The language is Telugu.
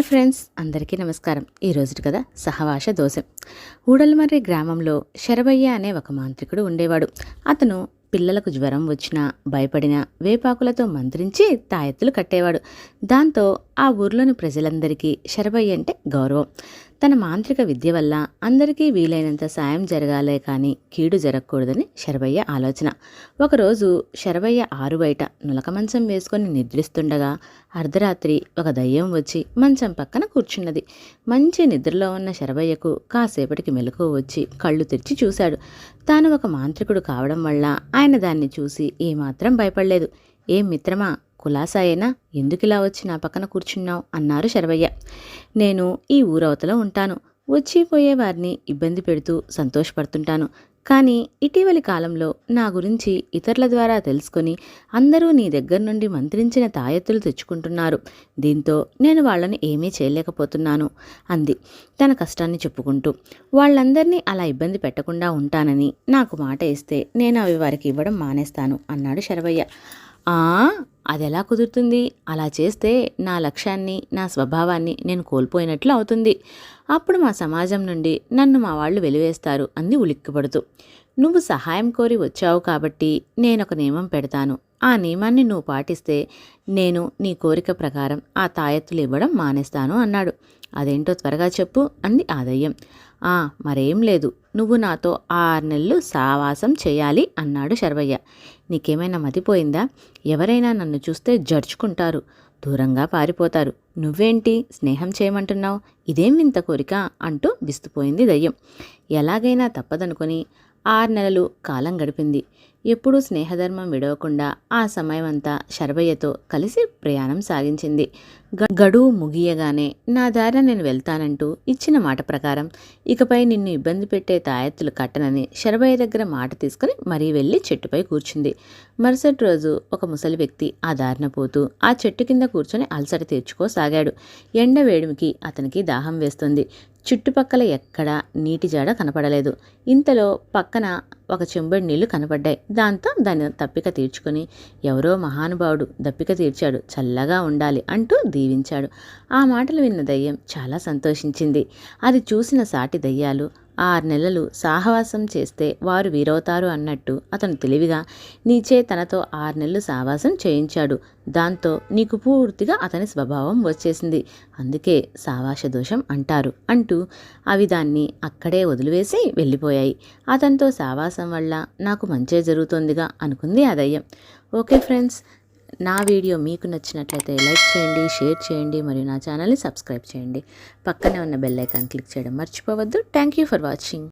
ఫ్రెండ్స్ అందరికీ నమస్కారం. ఈ కదా సహవాస దోశ. ఊడల్మర్రి గ్రామంలో శరభయ్య అనే ఒక మాంత్రికుడు ఉండేవాడు. అతను పిల్లలకు జ్వరం వచ్చినా భయపడినా వేపాకులతో మంత్రించి తాయెత్తులు కట్టేవాడు. దాంతో ఆ ఊర్లోని ప్రజలందరికీ శరభయ్య అంటే గౌరవం. తన మాంత్రిక విద్య వల్ల అందరికీ వీలైనంత సాయం జరగాలే కానీ కీడు జరగకూడదని శరభయ్య ఆలోచన. ఒకరోజు శరభయ్య ఆరు బయట నులక మంచం వేసుకొని నిద్రిస్తుండగా అర్ధరాత్రి ఒక దయ్యం వచ్చి మంచం పక్కన కూర్చున్నది. మంచి నిద్రలో ఉన్న శరభయ్యకు కాసేపటికి మెలకు వచ్చి కళ్ళు తెరిచి చూశాడు. తాను ఒక మాంత్రికుడు కావడం వల్ల ఆయన దాన్ని చూసి ఏమాత్రం భయపడలేదు. ఏం మిత్రమా కులాసాయేనా? ఎందుకిలా వచ్చి నా పక్కన కూర్చున్నావు? అన్నారు శరవయ్య. నేను ఈ ఊరవతలో ఉంటాను. వచ్చిపోయే వారిని ఇబ్బంది పెడుతూ సంతోషపడుతుంటాను. కానీ ఇటీవలి కాలంలో నా గురించి ఇతరుల ద్వారా తెలుసుకొని అందరూ నీ దగ్గర నుండి మంత్రించిన తాయెత్తులు తెచ్చుకుంటున్నారు. దీంతో నేను వాళ్ళని ఏమీ చేయలేకపోతున్నాను అంది తన కష్టాన్ని చెప్పుకుంటూ. వాళ్ళందరినీ అలా ఇబ్బంది పెట్టకుండా ఉంటానని నాకు మాట ఇస్తే నేను అవి వారికి ఇవ్వడం మానేస్తాను అన్నాడు శరవయ్య. అది ఎలా కుదురుతుంది? అలా చేస్తే నా లక్ష్యాన్ని నా స్వభావాన్ని నేను కోల్పోయినట్లు అవుతుంది. అప్పుడు మా సమాజం నుండి నన్ను మా వాళ్ళు వెలివేస్తారు అంది ఉలిక్కిపడుతూ. నువ్వు సహాయం కోరి వచ్చావు కాబట్టి నేను ఒక నియమం పెడతాను. ఆ నియమాన్ని నువ్వు పాటిస్తే నేను నీ కోరిక ప్రకారం ఆ తాయెత్తులు ఇవ్వడం మానేస్తాను అన్నాడు. అదేంటో త్వరగా చెప్పు అంది ఆదయ్యం. ఆ మరేం లేదు. నువ్వు నాతో ఆరు నెలలు సావాసం చేయాలి అన్నాడు శర్వయ్య. నీకేమైనా మతిపోయిందా? ఎవరైనా నన్ను చూస్తే జడ్చుకుంటారు. దూరంగా పారిపోతారు. నువ్వేంటి? స్నేహం చేయమంటున్నావు? ఇదేం వింత కోరిక? అంటూ విస్తుపోయింది దయ్యం. ఎలాగైనా తప్పదనుకొని ఆరు నెలలు కాలం గడిపింది. ఎప్పుడూ స్నేహధర్మం విడవకుండా ఆ సమయమంతా శరభయ్యతో కలిసి ప్రయాణం సాగించింది. గడువు ముగియగానే నా దారిన నేను వెళ్తానంటూ ఇచ్చిన మాట ప్రకారం ఇకపై నిన్ను ఇబ్బంది పెట్టే తాయెత్తులు కట్టనని శరభయ్య దగ్గర మాట తీసుకుని మరీ వెళ్ళి చెట్టుపై కూర్చుంది. మరుసటి రోజు ఒక ముసలి వ్యక్తి ఆ దారిన పోతూ ఆ చెట్టు కింద కూర్చొని అలసట తీర్చుకోసాగాడు. ఎండ వేడిమికి అతనికి దాహం వేస్తుంది. చుట్టుపక్కల ఎక్కడా నీటి జాడ కనపడలేదు. ఇంతలో పక్కన ఒక చెంబడి నీళ్ళు కనపడ్డాయి. దాంతో దాని తప్పిక తీర్చుకొని ఎవరో మహానుభావుడు దప్పిక తీర్చాడు చల్లగా ఉండాలి అంటూ దీవించాడు. ఆ మాటలు విన్న దయ్యం చాలా సంతోషించింది. అది చూసిన సాటి దయ్యాలు ఆరు నెలలు సాహవాసం చేస్తే వారు వీరవుతారు అన్నట్టు అతను తెలివిగా నీచే తనతో ఆరు నెలలు సావాసం చేయించాడు. దాంతో నీకు పూర్తిగా అతని స్వభావం వచ్చేసింది. అందుకే సావాస దోషం అంటారు అంటూ అవి దాన్ని అక్కడే వదిలివేసి వెళ్ళిపోయాయి. అతనితో సావాసం వల్ల నాకు మంచే జరుగుతోందిగా అనుకుంది అదయ్యం ఓకే ఫ్రెండ్స్ నా వీడియో మీకు నచ్చినట్లయితే లైక్ చేయండి షేర్ చేయండి మరియు నా ఛానల్ని సబ్స్క్రైబ్ చేయండి. పక్కనే ఉన్న బెల్ ఐకాన్ క్లిక్ చేయడం మర్చిపోవద్దు. Thank you for watching.